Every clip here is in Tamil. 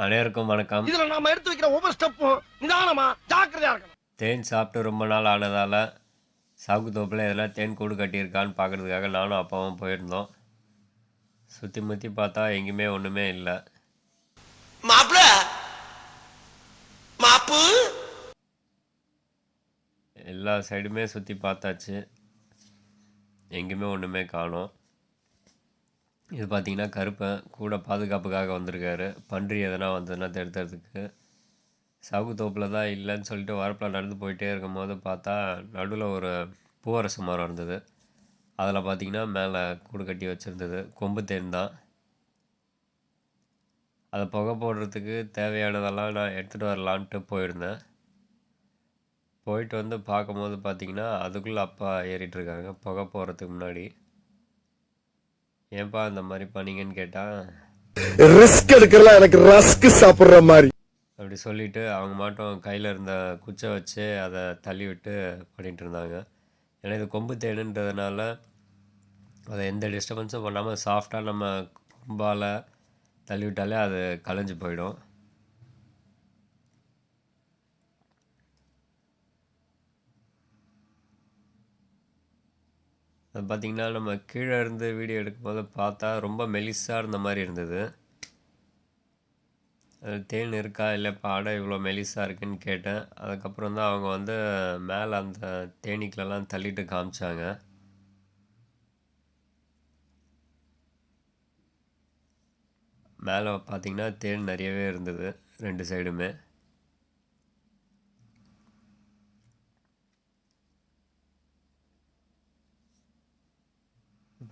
அனைவருக்கும் வணக்கம். இதுல நாம எடுத்து வைக்கிற ஒவ்வொரு ஸ்டெப்பும் நிதானமா ஜாக்கிரதையா இருக்கணும். தேன் சாப்பிட்டு ரொம்ப நாள் ஆனதால் சாகு தோப்பில் எதனா தேன் கூடு கட்டியிருக்கான்னு பார்க்குறதுக்காக நானும் அப்பாவும் போயிருந்தோம். சுற்றி முற்றி பார்த்தா எங்கேயுமே ஒன்றுமே இல்லை. மாப்பிள மாப்பு? எல்லா சைடுமே சுற்றி பார்த்தாச்சு. எங்கேயுமே ஒன்றுமே காணோம். இது பார்த்தீங்கன்னா கருப்பன் கூட பாதுகாப்புக்காக வந்திருக்காரு. பன்றி எதனா வந்ததுன்னா தடுத்துறதுக்கு. சாகு தோப்பில் தான் இல்லைன்னு சொல்லிட்டு வரப்பில் நடந்து போயிட்டே இருக்கும்போது பார்த்தா நடுவில் ஒரு பூவரசு மரம் இருந்தது. அதில் பார்த்திங்கன்னா மேலே கூடு கட்டி வச்சுருந்தது. கொம்பு தேன் தான். அதை புகை போடுறதுக்கு தேவையானதெல்லாம் நான் எடுத்துகிட்டு வரலான்ட்டு போயிருந்தேன். போயிட்டு வந்து பார்க்கும்போது பார்த்திங்கன்னா அதுக்குள்ளே அப்பா ஏறிட்டுருக்காங்க புகை போகிறதுக்கு முன்னாடி. ஏன்பா இந்த மாதிரி பண்ணீங்கன்னு கேட்டால் ரிஸ்க் எடுக்கிறலாம் எனக்கு ரஸ்க் சாப்பிடுற மாதிரி. அப்படி சொல்லிட்டு அவங்க மாட்டும் கையில் இருந்த குச்சை வச்சு அதை தள்ளி விட்டு பண்ணிகிட்டு இருந்தாங்க. ஏன்னா இது கொம்பு தேனுன்றதுனால அதை எந்த டிஸ்டர்பன்ஸும் பண்ணாமல் சாஃப்டாக நம்ம கொம்பால் தள்ளி விட்டாலே அது கலைஞ்சு போயிடும். அது பார்த்திங்கன்னா நம்ம கீழே இருந்து வீடியோ எடுக்கும்போது பார்த்தா ரொம்ப மெலிசாக இருந்த மாதிரி இருந்தது. அது தேன் இருக்கா? இல்லை இப்போ இவ்வளோ மெலிசாக இருக்குன்னு கேட்டேன். அதுக்கப்புறம் தான் அவங்க வந்து மேலே அந்த தேனீக்கிலலாம் தள்ளிட்டு காமிச்சாங்க. மேலே பார்த்திங்கன்னா தேன் நிறையவே இருந்தது ரெண்டு சைடுமே.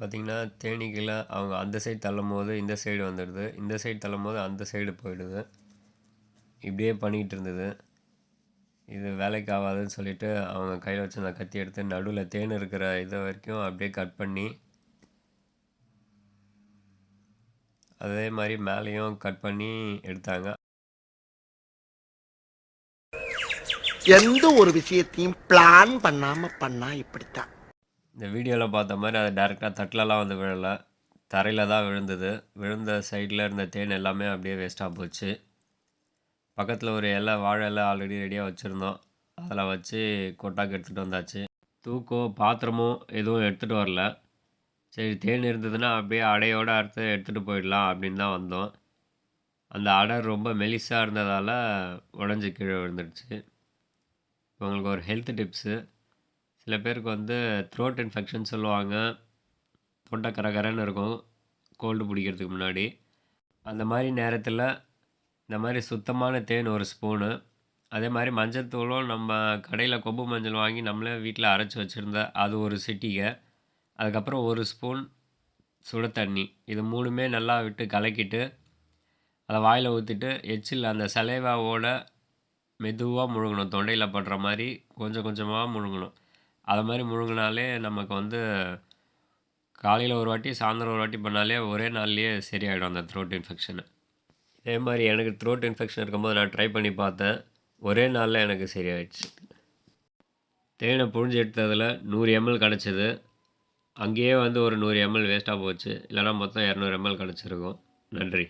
பார்த்திங்கன்னா தேனீக்கெல்லாம் அவங்க அந்த சைடு தள்ளும் போது இந்த சைடு வந்துடுது. இந்த சைடு தள்ளும் போது அந்த சைடு போயிடுது. இப்படியே பண்ணிக்கிட்டு இருந்தது. இது வேலைக்கு ஆகாதுன்னு சொல்லிட்டு அவங்க கையில் வச்சு கத்தி எடுத்து நடுவில் தேன் இருக்கிற இதை வரைக்கும் அப்படியே கட் பண்ணி அதே மாதிரி மேலேயும் கட் பண்ணி எடுத்தாங்க. எந்த ஒரு விஷயத்தையும் பிளான் பண்ணாமல் பண்ணால் இப்படித்தான். இந்த வீடியோவில் பார்த்த மாதிரி அது டேரெக்டாக தட்டிலலாம் வந்து விழலை. தரையில் தான் விழுந்தது. விழுந்த சைடில் இருந்த தேன் எல்லாமே அப்படியே வேஸ்ட்டாக போச்சு. பக்கத்தில் ஒரு இலை வாழை இலை ஆல்ரெடி ரெடியாக வச்சுருந்தோம். அதில் வச்சு கொட்டாக்கு எடுத்துகிட்டு வந்தாச்சு. தூக்கோ பாத்திரமோ எதுவும் எடுத்துகிட்டு வரல. சரி தேன் இருந்ததுன்னா அப்படியே அடையோடு அறுத்து எடுத்துகிட்டு போயிடலாம் அப்படின்னு தான் வந்தோம். அந்த அடை ரொம்ப மெலிசாக இருந்ததால் உடஞ்சி கீழே விழுந்துடுச்சு. இப்போ உங்களுக்கு ஒரு ஹெல்த் டிப்ஸு சில பேருக்கு வந்து த்ரோட் இன்ஃபெக்ஷன் சொல்லுவாங்க. தொண்டை கரகரன்னு இருக்கும். கோல்டு பிடிக்கிறதுக்கு முன்னாடி. அந்த மாதிரி நேரத்தில் இந்த மாதிரி சுத்தமான தேன் ஒரு ஸ்பூனு அதே மாதிரி மஞ்சத்தூளும் நம்ம கடையில் கொம்பு மஞ்சள் வாங்கி நம்மளே வீட்டில் அரைச்சி வச்சுருந்த அது ஒரு சிட்டிகை. அதுக்கப்புறம் ஒரு ஸ்பூன் சுட தண்ணி. இது மூணுமே நல்லா விட்டு கலக்கிட்டு அதை வாயில் ஊற்றிட்டு எச்சில் அந்த சலைவாவோட மெதுவாக முழுங்கணும். தொண்டையில் படுற மாதிரி கொஞ்சம் கொஞ்சமாக முழுங்கணும். அது மாதிரி முழுங்கினாலே நமக்கு வந்து காலையில் ஒரு வாட்டி சாயந்தரம் ஒரு வாட்டி பண்ணாலே ஒரே நாள்லேயே சரியாயிடும் அந்த த்ரோட் இன்ஃபெக்ஷனு இதே மாதிரி எனக்கு த்ரோட் இன்ஃபெக்ஷன் இருக்கும்போது நான் ட்ரை பண்ணி பார்த்தேன். ஒரே நாளில் எனக்கு சரியாயிடுச்சு. தேனை புழிஞ்சு எடுத்ததில் நூறு எம்எல் கிடச்சிது. அங்கேயே வந்து ஒரு நூறு எம்எல் வேஸ்ட்டாக போச்சு. இல்லைனா மொத்தம் இரநூறு எம்எல் கிடச்சிருக்கும். நன்றி.